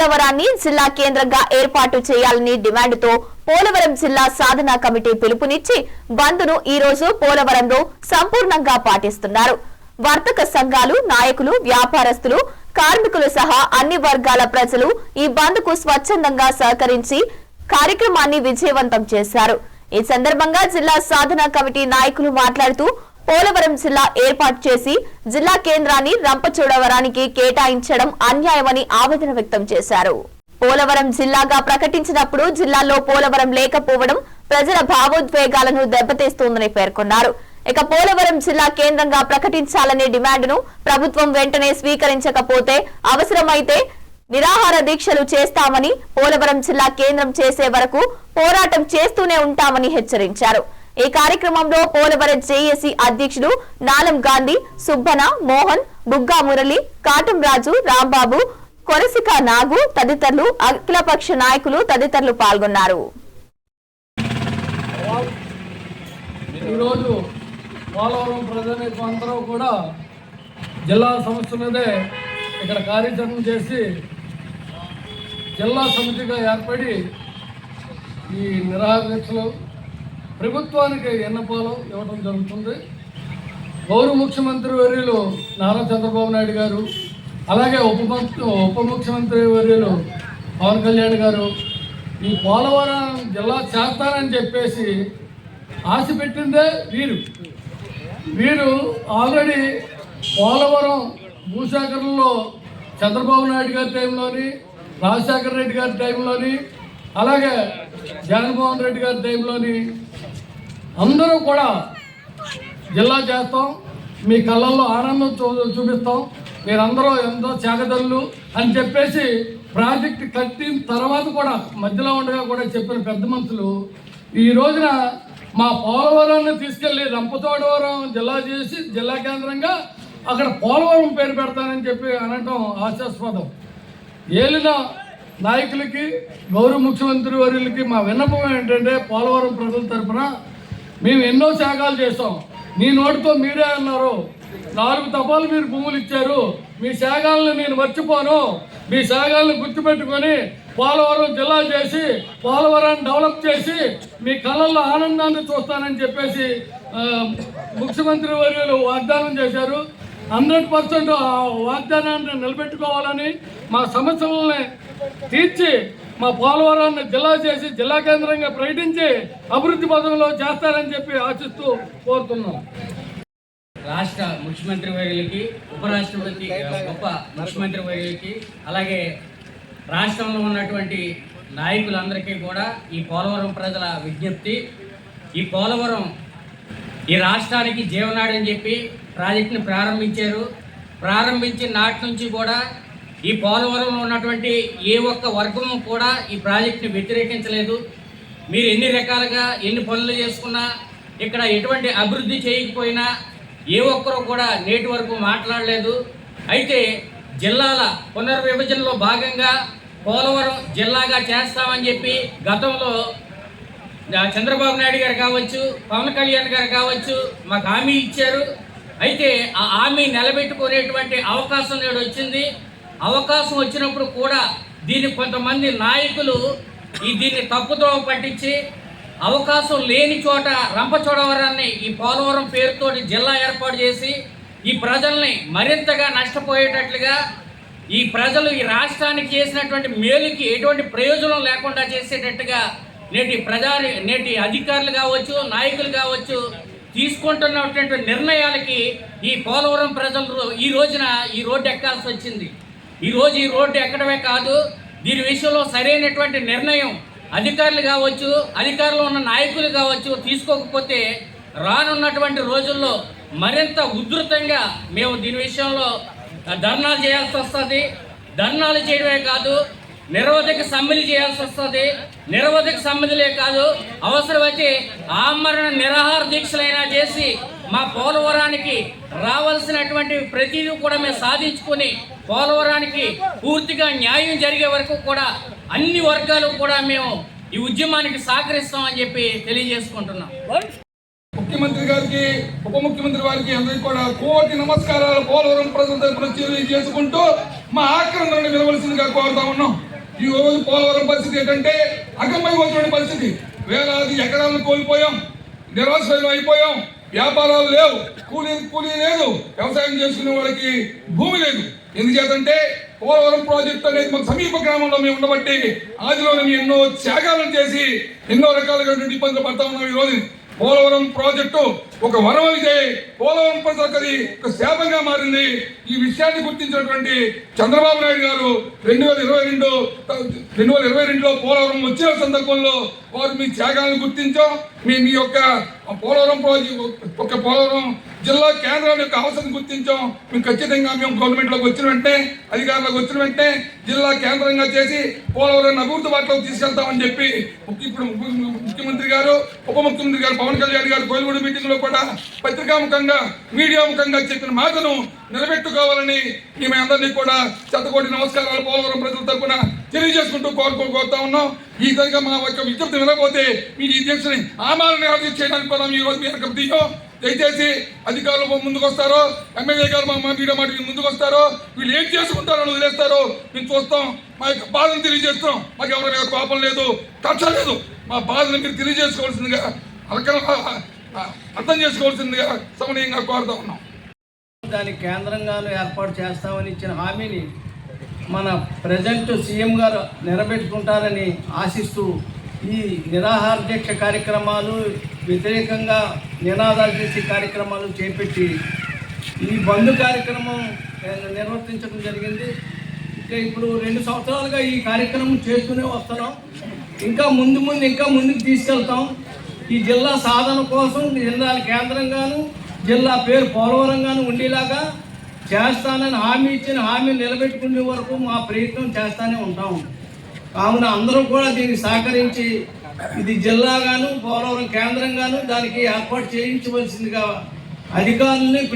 పోలవరాన్ని జిల్లా కేంద్రంగా ఏర్పాటు చేయాలని డిమాండ్తో పోలవరం జిల్లా సాధనా కమిటీ పిలుపునిచ్చి బంద్ను ఈ రోజు పోలవరంలో సంపూర్ణంగా పాటిస్తున్నారు. వర్తక సంఘాలు నాయకులు వ్యాపారస్తులు కార్మికులు సహా అన్ని వర్గాల ప్రజలు ఈ బంద్కు స్వచ్ఛందంగా సహకరించి కార్యక్రమాన్ని విజయవంతం చేశారు. ఈ సందర్భంగా జిల్లా సాధనా కమిటీ నాయకులు మాట్లాడుతూ పోలవరం జిల్లా ఏర్పాటు చేసి జిల్లా కేంద్రాన్ని రంపచోడవరానికి కేటాయించడం అన్యాయమని ఆవేదన వ్యక్తం చేశారు. పోలవరం జిల్లాగా ప్రకటించినప్పుడు జిల్లాలో పోలవరం లేకపోవడం ప్రజల భావోద్వేగాలను దెబ్బతీస్తోందని పేర్కొన్నారు. ఇక పోలవరం జిల్లా కేంద్రంగా ప్రకటించాలనే డిమాండ్ను ప్రభుత్వం వెంటనే స్వీకరించకపోతే అవసరమైతే నిరాహార దీక్షలు చేస్తామని పోలవరం జిల్లా కేంద్రం చేసే వరకు పోరాటం చేస్తూనే ఉంటామని హెచ్చరించారు. ఈ కార్యక్రమంలో పోలవరం జేఏసీ అధ్యక్షుడు నాలం గాంధీ సుబ్బన మోహన్ బుగ్గా మురళి కాటం రాజు రాంబాబు కొరసిక నాగు తదితరులు అఖిలపక్ష నాయకులు తదితరులు పాల్గొన్నారు. ఈరోజు పోలవరం ప్రజలకు అందరూ కూడా జిల్లా సంస్థ మీదే ఇక్కడ కార్యాచరణ చేసి జిల్లా సమితిగా ఏర్పడి ఈ నిరాకరించలు ప్రభుత్వానికి ఎన్నపాలు ఇవ్వడం జరుగుతుంది. గౌరవ ముఖ్యమంత్రి వర్యులు నారా చంద్రబాబు నాయుడు గారు అలాగే ఉప ముఖ్య- ఉప ముఖ్యమంత్రి వర్యులు పవన్ కళ్యాణ్ గారు ఈ పోలవరం జిల్లా చేస్తానని చెప్పేసి ఆశ పెట్టిందే వీరు. వీరు ఆల్రెడీ పోలవరం భూసేకరణలో చంద్రబాబు నాయుడు గారి టైంలోని రాజశేఖర రెడ్డి గారి టైంలోని అలాగే జగన్మోహన్ రెడ్డి గారి టైంలోని అందరూ కూడా జిల్లా చేస్తాం. మీ కళ్ళల్లో ఆనందం చూ చూపిస్తాం. మీరందరూ ఎంతో త్యాగదల్లు అని చెప్పేసి ప్రాజెక్ట్ కట్టిన తర్వాత కూడా మధ్యలో ఉండగా కూడా చెప్పిన పెద్ద మనుషులు ఈ రోజున మా పోలవరాన్ని తీసుకెళ్ళి రంపచోడవరం జిల్లా చేసి జిల్లా కేంద్రంగా అక్కడ పోలవరం పేరు పెడతానని చెప్పి అనటం హాస్యాస్పదం ఏలిన నాయకులకి గౌరవ ముఖ్యమంత్రి వర్యులకి మా విన్నపం ఏంటంటే పోలవరం ప్రజల తరపున మేము ఎన్నో త్యాగాలు చేస్తాం మీ నోటితో మీరే అన్నారు. నాలుగు తపాలు మీరు భూములు ఇచ్చారు. మీ త్యాగాలను నేను మర్చిపోను. మీ త్యాగాలను గుర్తుపెట్టుకొని పోలవరం జిల్లా చేసి పోలవరాన్ని డెవలప్ చేసి మీ కళ్ళల్లో ఆనందాన్ని చూస్తానని చెప్పేసి ముఖ్యమంత్రి వర్యులు వాగ్దానం చేశారు. హండ్రెడ్ పర్సెంట్ ఆ వాగ్దానాన్ని నిలబెట్టుకోవాలని మా సమస్యలని తీర్చి మా పోలవరాన్ని జిల్లా చేసి జిల్లా కేంద్రంగా ప్రకటించి అభివృద్ధి పథంలో చేస్తారని చెప్పి ఆశిస్తూ కోరుతున్నాం. రాష్ట్ర ముఖ్యమంత్రి వైద్యులకి ఉపరాష్ట్రపతి గొప్ప ముఖ్యమంత్రి వైద్యులకి అలాగే రాష్ట్రంలో ఉన్నటువంటి నాయకులందరికీ కూడా ఈ పోలవరం ప్రజల విజ్ఞప్తి. ఈ పోలవరం ఈ రాష్ట్రానికి జీవనాడని చెప్పి ప్రాజెక్టును ప్రారంభించారు. ప్రారంభించిన నాటి నుంచి కూడా ఈ పోలవరంలో ఉన్నటువంటి ఏ ఒక్క వర్గము కూడా ఈ ప్రాజెక్టుని వ్యతిరేకించలేదు. మీరు ఎన్ని రకాలుగా ఎన్ని పనులు చేసుకున్నా ఇక్కడ ఎటువంటి అభివృద్ధి చేయకపోయినా ఏ ఒక్కరు కూడా నేటి వరకు మాట్లాడలేదు. అయితే జిల్లాల పునర్విభజనలో భాగంగా పోలవరం జిల్లాగా చేస్తామని చెప్పి గతంలో చంద్రబాబు నాయుడు గారు కావచ్చు పవన్ కళ్యాణ్ గారు కావచ్చు మాకు హామీ ఇచ్చారు. అయితే ఆ హామీ నిలబెట్టుకునేటువంటి అవకాశం నేడు వచ్చింది. అవకాశం వచ్చినప్పుడు కూడా దీన్ని కొంతమంది నాయకులు ఈ దీన్ని తప్పుదోవ పట్టించి అవకాశం లేని చోట రంపచోడవరాన్ని ఈ పోలవరం పేరుతోటి జిల్లా ఏర్పాటు చేసి ఈ ప్రజల్ని మరింతగా నష్టపోయేటట్లుగా ఈ ప్రజలు ఈ రాష్ట్రానికి చేసినటువంటి మేలుకి ఎటువంటి ప్రయోజనం లేకుండా చేసేటట్టుగా నేటి ప్రజా నేటి అధికారులు కావచ్చు నాయకులు కావచ్చు తీసుకుంటున్నటువంటి నిర్ణయాలకి ఈ పోలవరం ప్రజలు ఈ రోజున ఈ రోడ్డు ఎక్కాల్సి వచ్చింది. ఈరోజు ఈ రోడ్డు ఎక్కడమే కాదు దీని విషయంలో సరైనటువంటి నిర్ణయం అధికారులు కావచ్చు అధికారులు ఉన్న నాయకులు కావచ్చు తీసుకోకపోతే రానున్నటువంటి రోజుల్లో మరింత ఉధృతంగా మేము దీని విషయంలో ధర్నాలు చేయాల్సి వస్తుంది. ధర్నాలు చేయడమే కాదు నిరవధిక సమ్మెలు చేయాల్సి వస్తుంది. నిరవధిక సమ్మెలే కాదు అవసరమైతే ఆమరణ నిరాహార దీక్షలైనా చేసి మా పోలవరానికి రావాల్సినటువంటి ప్రతిదీ కూడా మేము సాధించుకొని పోలవరానికి పూర్తిగా న్యాయం జరిగే వరకు కూడా అన్ని వర్గాలు కూడా మేము ఈ ఉద్యమానికి సహకరిస్తామని చెప్పి తెలియజేసుకుంటున్నాం. ముఖ్యమంత్రి గారికి ఉప ముఖ్యమంత్రి వారికి అందరికీ కూడా కోటి నమస్కారాలు పోలవరం ప్రజల తరపున చేసుకుంటూ మా ఆక్రమణను వినవలసిందిగా కోరుతా ఉన్నాం. ఈ రోజు పోలవరం పరిస్థితి ఏంటంటే అగమ్మైపోతున్న పరిస్థితి. వేలాది ఎకరాలను కోల్పోయాం. నిరాశ్రయం అయిపోయాం వ్యాపారాలు లేవు. కూలీ కూలీ లేదు. వ్యవసాయం చేసుకునే వాళ్ళకి భూమి లేదు. ఎందుచేతంటే పోలవరం ప్రాజెక్ట్ అనేది మాకు సమీప గ్రామంలో మేము ఉండబట్టి ఆదిలోనే మేము ఎన్నో త్యాగాలను చేసి ఎన్నో రకాలుగా ఇబ్బందులు పడతా ఉన్నాం ఈ రోజు పోలవరం ప్రాజెక్టు ఒక వరం అయితే పోలవరం ప్రజలకు అది ఒక శాపంగా మారింది. ఈ విషయాన్ని గుర్తించినటువంటి చంద్రబాబు నాయుడు గారు రెండు వేల ఇరవై రెండు రెండు వేల ఇరవై రెండులో పోలవరం వచ్చిన సందర్భంలో వారు మీ త్యాగాలను గుర్తించాం. మీ మీ యొక్క పోలవరం ప్రాజెక్టు ఒక పోలవరం జిల్లా కేంద్రం యొక్క అవసరం గుర్తించాం. మేము ఖచ్చితంగా మేము గవర్నమెంట్లోకి వచ్చిన వెంటనే అధికారులకు వచ్చిన వెంటనే జిల్లా కేంద్రంగా చేసి పోలవరం అభివృద్ధి బాటలోకి తీసుకెళ్తామని చెప్పి ఇప్పుడు ముఖ్యమంత్రి గారు ఉప ముఖ్యమంత్రి గారు పవన్ కళ్యాణ్ గారు కోయలగూడ మీటింగ్లో కూడా పత్రికాముఖంగా మీడియా ముఖంగా చెప్పిన మాటను నిలబెట్టుకోవాలని మేము అందరినీ కూడా శతకోటి నమస్కారాలు పోలవరం ప్రజల తరపున తెలియజేసుకుంటూ కోరుకోగోతా కోరుతా ఉన్నాం. ఈ విధంగా మా యొక్క విజ్ఞప్తి వినకపోతే మీ ఈ దీక్షని ఆమాలను నిర్వహించి చేయడానికి కూడా ఈ రోజు మీ యొక్క దిగో. దయచేసి అధికారులు ముందుకు వస్తారో ఎమ్మెల్యే గారు మా మీడియా మాట ముందుకు వస్తారో వీళ్ళు ఏం చేసుకుంటారో అని వదిలేస్తారో మేము చూస్తాం. మా యొక్క బాధను తెలియజేస్తాం. మాకు ఎవరి మీద కోపం లేదు కక్ష లేదు. మా బాధను మీరు తెలియజేసుకోవాల్సిందిగా అక్కడ అర్థం చేసుకోవాల్సిందిగా సమనీయంగా కోరుతా ఉన్నాం. దాని కేంద్రంగాను ఏర్పాటు చేస్తామని ఇచ్చిన హామీని మన ప్రజెంట్ సీఎం గారు నిలబెట్టుకుంటారని ఆశిస్తూ ఈ నిరాహార దీక్ష కార్యక్రమాలు వ్యతిరేకంగా నినాదాలు చేసే కార్యక్రమాలు చేపట్టి ఈ బంద్ కార్యక్రమం నిర్వర్తించడం జరిగింది. ఇంకా ఇప్పుడు రెండు సంవత్సరాలుగా ఈ కార్యక్రమం చేస్తూనే వస్తున్నాం. ఇంకా ముందు ముందు ఇంకా ముందుకు తీసుకెళ్తాం. ఈ జిల్లా సాధన కోసం జిల్లా కేంద్రంగాను జిల్లా పేరు పోలవరంగాను ఉండేలాగా చేస్తానని హామీ ఇచ్చిన హామీ నిలబెట్టుకునే వరకు మా ప్రయత్నం చేస్తానే ఉంటాం. కావున అందరూ కూడా దీనికి సహకరించి ఇది జిల్లాగాను పోలవరం కేంద్రంగాను దానికి ఏర్పాటు చేయించవలసిందిగా అధికారుల్ని